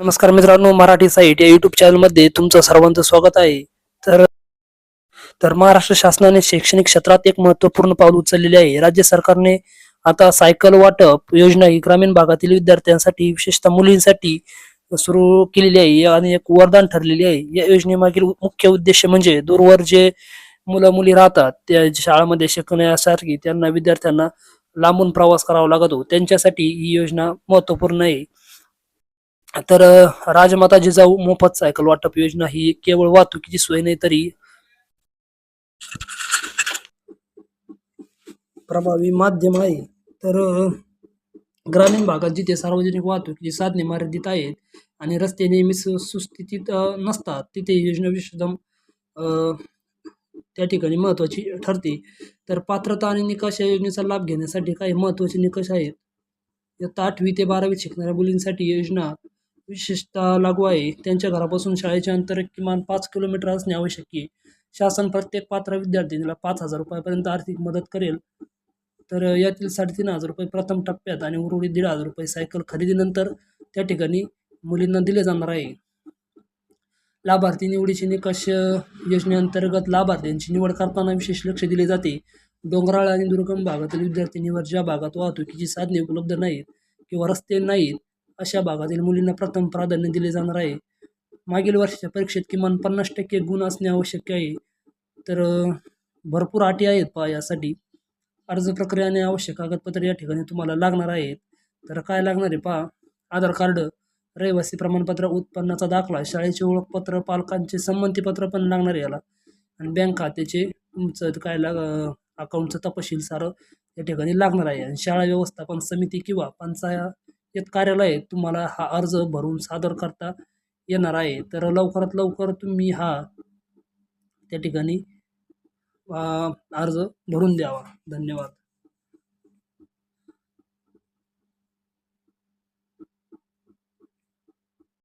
नमस्कार मित्रांनो मराठी साईट या युट्यूब चॅनलमध्ये तुमचं सर्वांचं स्वागत आहे. तर तर महाराष्ट्र शासनाने शैक्षणिक क्षेत्रात एक महत्त्वपूर्ण पाऊल उचललेले आहे. राज्य सरकारने आता सायकल वाटप योजना ही ग्रामीण भागातील विद्यार्थ्यांसाठी विशेषतः मुलींसाठी सुरू केलेली आहे आणि एक वरदान ठरलेली आहे. या योजनेमागील मुख्य उद्देश म्हणजे दूरवर जे मुलं मुली राहतात त्या शाळामध्ये शिकण्यासारखी त्यांना विद्यार्थ्यांना लांबून प्रवास करावा लागतो. त्यांच्यासाठी ही योजना महत्त्वपूर्ण आहे. तर राजमाता जिजाऊ मोफत सायकल वाटप योजना ही केवळ वाहतुकीची सोय नाही तरी प्रभावी माध्यम आहे. तर ग्रामीण भागात जिथे सार्वजनिक वाहतुकीची साधने मर्यादित आहेत आणि रस्ते नेहमी सु सुस्थितीत नसतात तिथे योजना विशेषतः त्या ठिकाणी महत्त्वाची ठरते. तर पात्रता आणि निकष या योजनेचा लाभ घेण्यासाठी काही महत्त्वाचे निकष आहेत. आठवी ते बारावी शिकणाऱ्या मुलींसाठी योजना विशेषतः लागू आहे. त्यांच्या घरापासून शाळेचे अंतर किमान पाच किलोमीटर असणे आवश्यक आहे. शासन प्रत्येक पात्र विद्यार्थिनीला पाच हजार रुपयापर्यंत आर्थिक मदत करेल. तर यातील साडेतीन हजार रुपये प्रथम टप्प्यात आणि उर्वरित दीड हजार रुपये सायकल खरेदीनंतर त्या ठिकाणी मुलींना दिले जाणार आहे. लाभार्थी निवडीचे निकष योजनेअंतर्गत लाभार्थ्यांची निवड करताना विशेष लक्ष दिले जाते. डोंगराळ आणि दुर्गम भागातील विद्यार्थिनीवर ज्या भागात वाहतुकीची साधने उपलब्ध नाहीत किंवा रस्ते नाहीत अशा भागातील मुलींना प्रथम प्राधान्य दिले जाणार आहे. मागील वर्षाच्या परीक्षेत किमान पन्नास टक्के गुण असणे आवश्यक आहे. तर भरपूर अटी आहेत पहा यासाठी. अर्ज प्रक्रिया आणि आवश्यक कागदपत्रे या ठिकाणी तुम्हाला लागणार आहेत. तर काय लागणार आहे पहा? आधार कार्ड रहिवासी प्रमाणपत्र उत्पन्नाचा दाखला शाळेचे ओळखपत्र पालकांचे संमतीपत्र पण लागणार आहे याला. आणि बँक खात्याचे तुमचं काय लाग अकाउंटचं तपशील सारं या ठिकाणी लागणार आहे. आणि शाळा व्यवस्थापन समिती किंवा पंचायत कार्यालय तुम्हाला हा अर्ज भरून सादर करता येणार आहे. तर लवकरात लवकर तुम्ही हा त्या ठिकाणी अर्ज भरून द्यावा. धन्यवाद.